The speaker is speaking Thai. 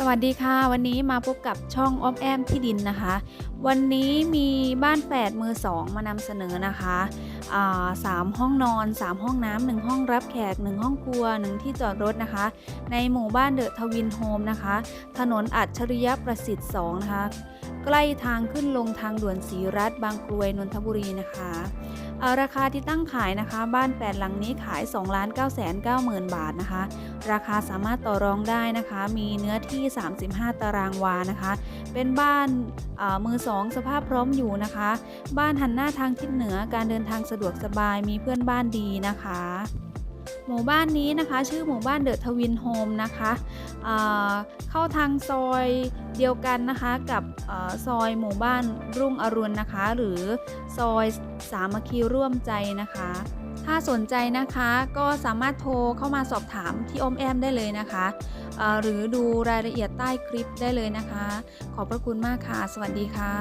สวัสดีค่ะ วันนี้มาพบกับช่องอ้อมแอมที่ดินนะคะ วันนี้มีบ้านแฝดมือสองมานำเสนอนะคะสามห้องนอน 3 ห้องน้ำหนึ่งห้องรับแขก 1 ห้องครัว 1 ที่จอดรถนะคะ ในหมู่บ้านเดอะทวินโฮมนะคะ ถนนอัจฉริยะประสิทธิ์2นะคะ ใกล้ทางขึ้นลงทางด่วนศรีรัตบางกรวยนนทบุรีนะคะ เอาราคาที่ตั้งขายนะคะ บ้านแปดหลังนี้ขาย 2 9 9 0 0 0 บาทนะคะ ราคาสามารถต่อรองได้นะคะ มีเนื้อที่ 35 ตารางวานะคะ เป็นบ้านมือสองสภาพพร้อมอยู่นะคะ บ้านหันหน้าทางทิศเหนือการเดินทางสะดวกสบายมีเพื่อนบ้านดีนะคะ หมู่บ้านนี้นะคะชื่อหมู่บ้านเดอะทวินโฮมนะคะเเข้าทางซอยเดียวกันนะคะกับอซอยหมู่บ้านรุ่งอรุณนะคะ หรือซอยสามัคคีร่วมใจนะคะ ถ้าสนใจนะคะก็สามารถโทรเข้ามาสอบถามที่อมแอมได้เลยนะคะหรือดูรายละเอียดใต้คลิปได้เลยนะคะ ขอบพระคุณมากค่ะ สวัสดีค่ะ